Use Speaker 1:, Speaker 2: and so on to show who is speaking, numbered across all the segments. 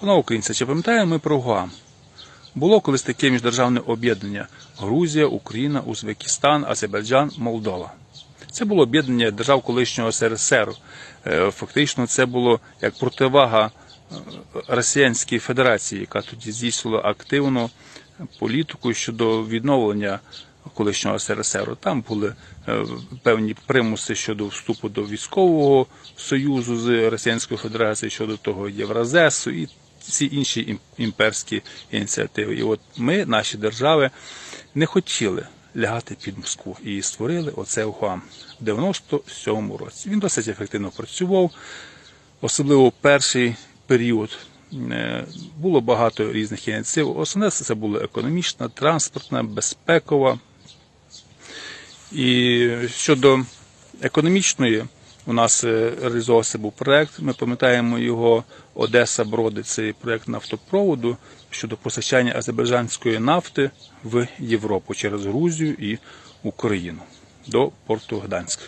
Speaker 1: Панове українці, чи пам'ятаємо ми про ГУАМ? Було колись таке міждержавне об'єднання Грузія, Україна, Узбекистан, Азербайджан, Молдова. Це було об'єднання держав колишнього СРСР. Е, Фактично, це було як противага е, Росіянській Федерації, яка тоді здійснювала активну політику щодо відновлення колишнього СРСР. Там були е, певні примуси щодо вступу до військового союзу з Росіянською Федерацією, щодо того Євразесу і всі інші імперські ініціативи. І от ми, наші держави, не хотіли лягати під Москву і створили оце УХАМ в 97-му році. Він досить ефективно працював, особливо перший період. Е, Було багато різних ініціатив. Основне це була економічна, транспортна, безпекова. І щодо економічної, у нас е, реалізовувався був проект. Ми пам'ятаємо його Одеса Броди. Це проект нафтопроводу щодо постачання азербайджанської нафти в Європу через Грузію і Україну до порту Гданськ.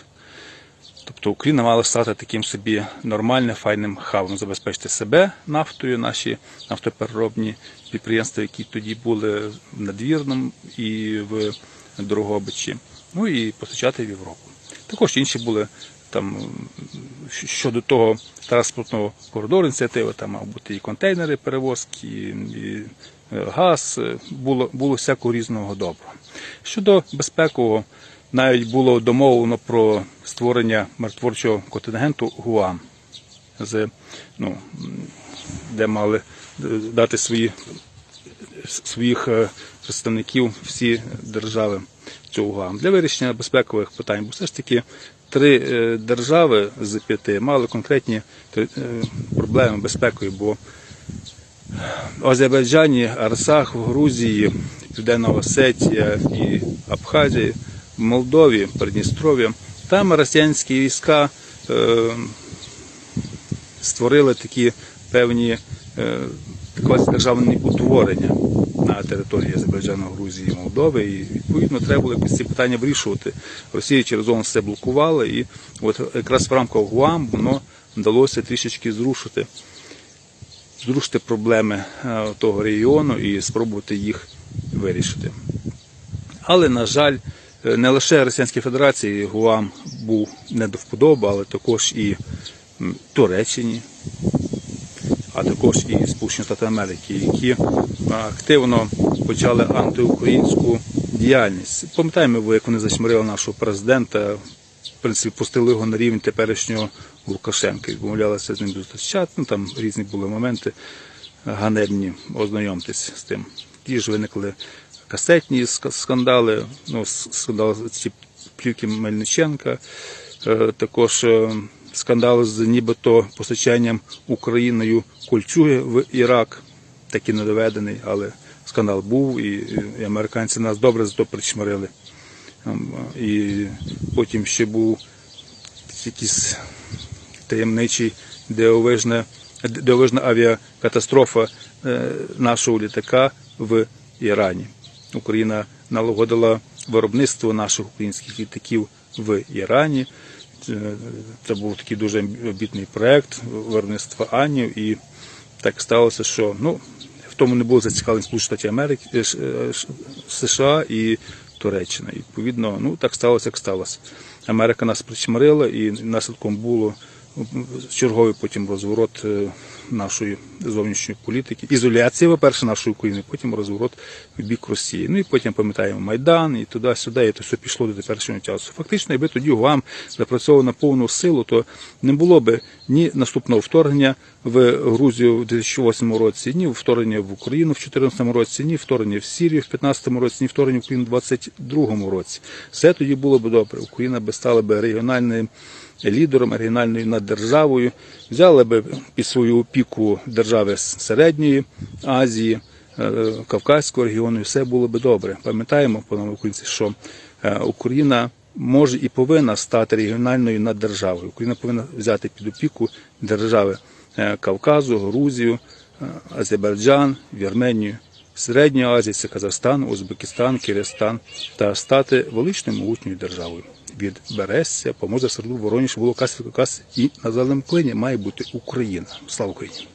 Speaker 1: Тобто Україна мала стати таким собі нормальним файним хабом, забезпечити себе нафтою, наші нафтопереробні підприємства, які тоді були в надвірному і в Дрогобичі, ну і постачати в Європу. Також інші були там щодо того транспортного коридору ініціативи, там мав бути і контейнери перевозки, і, е, газ, е, було, було всякого різного доброго. Щодо безпекового, навіть було домовлено про створення миротворчого контингенту ГУАМ, з, ну, де мали е, дати свої, своїх представників всі держави цього для вирішення безпекових питань. Бо все ж таки три е, держави з п'яти мали конкретні е, проблеми безпекові, бо в Азербайджані, Арсах, в Грузії, Південна Осетія і Абхазія, в Молдові, Придністров'я. Там росіянські війська е, створили такі певні квазидержавні утворення на території Азербайджану, Грузії і Молдови. І відповідно треба було якось ці питання вирішувати. Росія через зону все блокувала, і от якраз в рамках ГУАМ воно вдалося трішечки зрушити зрушити проблеми е, того регіону і спробувати їх вирішити. Але, на жаль, е, не лише Російській Федерації Гуам був не до вподоби, але також і Туреччині, а також і Сполучені Штати Америки, які е, активно почали антиукраїнську діяльність. Пам'ятаємо, як вони зачмирили нашого президента, в принципі, пустили його на рівень теперішнього Лукашенка і домовлялися з ним зустрічати. Ну, там різні були моменти ганебні, ознайомтесь з тим. Ті ж виникли касетні ска- скандали, ну, скандал ці плівки Мельниченка, е, також е, скандал з нібито постачанням Україною кольчуги в Ірак, такий недоведений, але скандал був, і, американці нас добре за то причмирили. Ем, І потім ще був якийсь таємничий дивовижна, дивовижна авіакатастрофа е, нашого літака в Ірані. Україна налагодила виробництво наших українських літаків в Ірані. Е, Це був такий дуже обітний проект виробництва Анів, і так сталося, що ну, в тому не було зацікавлені Сполучені Штати Америки, е, е, США і Туреччина. І, відповідно, ну так сталося, як сталося. Америка нас причмирила, і наслідком було черговий потім розворот е, нашої зовнішньої політики. Ізоляція, по-перше, нашої України, потім розворот в бік Росії. Ну і потім пам'ятаємо Майдан і туди-сюди, і то все пішло до теперішнього часу. Фактично, якби тоді ГУАМ запрацьовував на повну силу, то не було би ні наступного вторгнення в Грузію в 2008 році, ні вторгнення в Україну в 2014 році, ні вторгнення в Сірію в 2015 році, ні вторгнення в Україну в 2022 році. Все тоді було б добре. Україна би стала б регіональним лідером, регіональною наддержавою, взяли би під свою опіку держави середньої Азії, е, Кавказького регіону, і все було би добре. Пам'ятаємо, панове українці, що е, Україна може і повинна стати регіональною наддержавою. Україна повинна взяти під опіку держави е, Кавказу, Грузію, Азербайджан, Вірменію. Середньої Азії це Казахстан, Узбекистан, Киргизстан та стати величною могутньою державою. Від Берестя, Помоза, Серду, Вороніж, Волокас, Кавказ і на зеленому клині має бути Україна. Слава Україні!